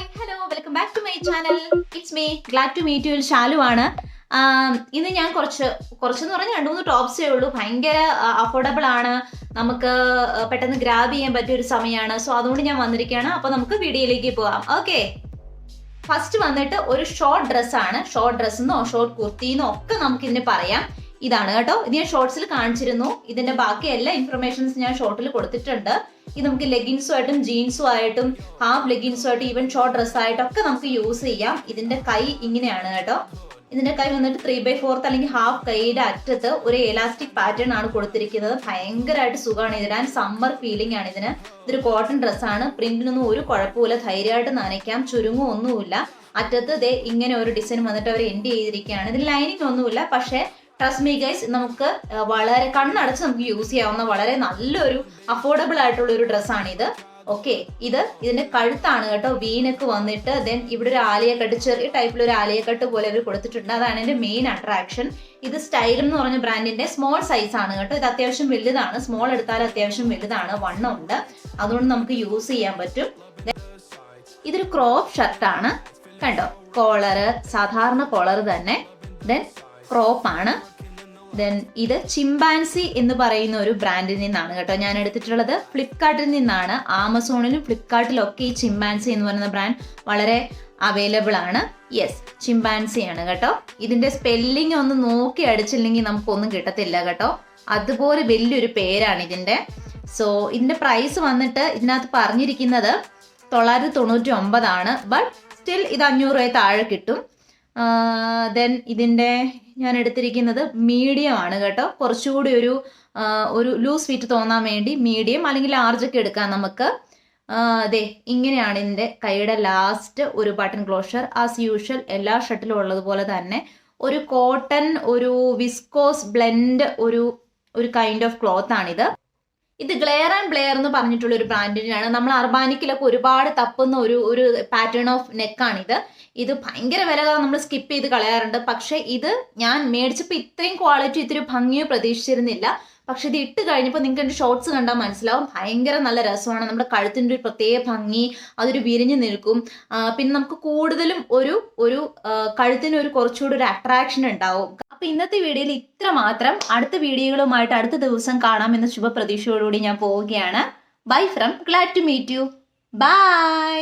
Hi hello welcome back to my channel it's me glad to meet you Shalu ആണ്. ഇന്ന് ഞാൻ കുറച്ച് കുറച്ചെന്ന് പറഞ്ഞാൽ രണ്ട് മൂന്ന് ടോപ്സേ ഉള്ളൂ. ഭയങ്കര അഫോർഡബിൾ ആണ്. നമുക്ക് പെട്ടെന്ന് ഗ്രാബ് ചെയ്യാൻ പറ്റിയ ഒരു സമയമാണ് സോ അതുകൊണ്ട് ഞാൻ വന്നിരിക്കുകയാണ്. അപ്പോൾ നമുക്ക് വീഡിയോയിലേക്ക് പോവാം. ഓക്കെ ഫസ്റ്റ് വന്നിട്ട് ഒരു ഷോർട്ട് ഡ്രസ്സാണ് ഷോർട്ട് ഡ്രസ്സെന്നോ ഷോർട്ട് കുർത്തിന്നോ ഒക്കെ നമുക്ക് ഇതിന് പറയാം. ഇതാണ് കേട്ടോ. ഇത് ഞാൻ ഷോർട്സിൽ കാണിച്ചിരുന്നു. ഇതിന്റെ ബാക്കി എല്ലാ ഇൻഫർമേഷൻസ് ഞാൻ ഷോർട്ടിൽ കൊടുത്തിട്ടുണ്ട്. ഇത് നമുക്ക് ലെഗിൻസും ആയിട്ടും ജീൻസും ആയിട്ടും ഹാഫ് ആയിട്ടും ഈവൻ ഷോർട്ട് ഡ്രസ്സായിട്ടും ഒക്കെ നമുക്ക് യൂസ് ചെയ്യാം. ഇതിന്റെ കൈ ഇങ്ങനെയാണ് കേട്ടോ. ഇതിന്റെ കൈ വന്നിട്ട് ത്രീ ബൈ ഫോർത്ത് അല്ലെങ്കിൽ ഹാഫ് കൈയുടെ അറ്റത്ത് ഒരു എലാസ്റ്റിക് പാറ്റേൺ ആണ് കൊടുത്തിരിക്കുന്നത്. ഭയങ്കരമായിട്ട് സുഖമാണ് ഇതിനാൻ സമ്മർ ഫീലിംഗ് ആണ് ഇതിന്. ഇതൊരു കോട്ടൺ ഡ്രസ്സാണ് പ്രിന്റിനൊന്നും ഒരു കുഴപ്പമില്ല ധൈര്യമായിട്ട് നനയ്ക്കാം. ചുരുങ്ങും ഒന്നുമില്ല. അറ്റത്ത് ദേ ഇങ്ങനെ ഒരു ഡിസൈൻ വന്നിട്ട് അവർ എൻഡ് ചെയ്തിരിക്കുകയാണ്. ഇതിൽ ലൈനിങ് ഒന്നുമില്ല. പക്ഷേ ട്രസ്റ്റ് മീ ഗൈസ് നമുക്ക് വളരെ കണ്ണടച്ച് നമുക്ക് യൂസ് ചെയ്യാവുന്ന വളരെ നല്ലൊരു അഫോർഡബിൾ ആയിട്ടുള്ള ഒരു ഡ്രസ്സാണ് ഇത് ഓക്കെ ഇത് ഇതിന്റെ കഴുത്താണ് കേട്ടോ വീനക്ക് വന്നിട്ട് ദെൻ ഇവിടെ ഒരു ആലിയക്കെട്ട് ചെറിയ ടൈപ്പിൽ ഒരു ആലിയക്കെട്ട് പോലെ അവർ കൊടുത്തിട്ടുണ്ട്. അതാണ് എന്റെ മെയിൻ അട്രാക്ഷൻ ഇത് സ്റ്റൈലും എന്ന് പറഞ്ഞ ബ്രാൻഡിന്റെ സ്മോൾ സൈസ് ആണ് കേട്ടോ. ഇത് അത്യാവശ്യം വലുതാണ്. സ്മോൾ എടുത്താൽ അത്യാവശ്യം വലുതാണ്. വണ്ണം ഉണ്ട്. അതുകൊണ്ട് നമുക്ക് യൂസ് ചെയ്യാൻ പറ്റും. ഇതൊരു ക്രോപ്പ് ഷർട്ടാണ് കണ്ടോ? കോളറ് സാധാരണ കോളർ തന്നെ. ദെൻ ക്രോപ്പ് ആണ്. ദെൻ ഇത് ചിമ്പാൻസി എന്ന് പറയുന്ന ഒരു ബ്രാൻഡിൽ നിന്നാണ് കേട്ടോ ഞാൻ എടുത്തിട്ടുള്ളത്. ഫ്ലിപ്കാർട്ടിൽ നിന്നാണ്. ആമസോണിലും ഫ്ലിപ്കാർട്ടിലും ഒക്കെ ഈ ചിമ്പാൻസി എന്ന് പറയുന്ന ബ്രാൻഡ് വളരെ അവൈലബിൾ ആണ്. യെസ് ചിമ്പാൻസി ആണ് കേട്ടോ. ഇതിന്റെ സ്പെല്ലിംഗ് ഒന്ന് നോക്കി അടിച്ചില്ലെങ്കിൽ നമുക്കൊന്നും കിട്ടത്തില്ല കേട്ടോ. അതുപോലെ വലിയൊരു പേരാണ് ഇതിന്റെ. സോ ഇതിന്റെ പ്രൈസ് വന്നിട്ട് ഇതിനകത്ത് പറഞ്ഞിരിക്കുന്നത് തൊള്ളായിരത്തി തൊണ്ണൂറ്റി ഒമ്പതാണ്. ബട്ട് സ്റ്റിൽ ഇത് അഞ്ഞൂറ് രൂപ താഴെ കിട്ടും. ദെൻ ഇതിന്റെ ഞാൻ എടുത്തിരിക്കുന്നത് മീഡിയം ആണ് കേട്ടോ. കുറച്ചുകൂടി ഒരു ഒരു ലൂസ് ഫിറ്റ് തോന്നാൻ വേണ്ടി മീഡിയം അല്ലെങ്കിൽ ലാർജൊക്കെ എടുക്കാം നമുക്ക്. അതെ ഇങ്ങനെയാണ് ഇതിന്റെ കൈയുടെ ലാസ്റ്റ് ഒരു ബട്ടൺ ക്ലോഷർ ആസ് യൂഷ്വൽ എല്ലാ ഷർട്ടിലും ഉള്ളതുപോലെ തന്നെ ഒരു കോട്ടൺ ഒരു വിസ്കോസ് ബ്ലെൻഡ് ഒരു ഒരു കൈൻഡ് ഓഫ് ക്ലോത്ത് ആണിത്. ഇത് ഗ്ലെയർ ആൻഡ് ബ്ലെയർ എന്ന് പറഞ്ഞിട്ടുള്ള ഒരു ബ്രാൻഡിനാണ് നമ്മൾ അർബാനിക്കിലൊക്കെ ഒരുപാട് തപ്പുന്ന ഒരു ഒരു പാറ്റേൺ ഓഫ് നെക്കാണിത് ഇത് ഭയങ്കര വില നമ്മൾ സ്കിപ്പ് ചെയ്ത് കളയാറുണ്ട്. പക്ഷേ ഇത് ഞാൻ മേടിച്ചപ്പോൾ ഇത്രയും ക്വാളിറ്റി ഇത്തിരി ഭംഗിയോ പ്രതീക്ഷിച്ചിരുന്നില്ല. പക്ഷെ ഇത് ഇട്ട് കഴിഞ്ഞപ്പോൾ നിങ്ങൾക്ക് എന്റെ ഷോർട്സ് കണ്ടാൽ മനസ്സിലാവും. ഭയങ്കര നല്ല രസമാണ്. നമ്മുടെ കഴുത്തിന്റെ ഒരു പ്രത്യേക ഭംഗി അതൊരു വിരിഞ്ഞു നിൽക്കും. പിന്നെ നമുക്ക് കൂടുതലും ഒരു ഒരു കഴുത്തിന് ഒരു കുറച്ചുകൂടി ഒരു അട്രാക്ഷൻ ഉണ്ടാവും. അപ്പൊ ഇന്നത്തെ വീഡിയോയിൽ ഇത്ര മാത്രം. അടുത്ത വീഡിയോകളുമായിട്ട് അടുത്ത ദിവസം കാണാമെന്ന ശുഭപ്രതീക്ഷയോടുകൂടി ഞാൻ പോവുകയാണ്. Bye from glad to meet you bye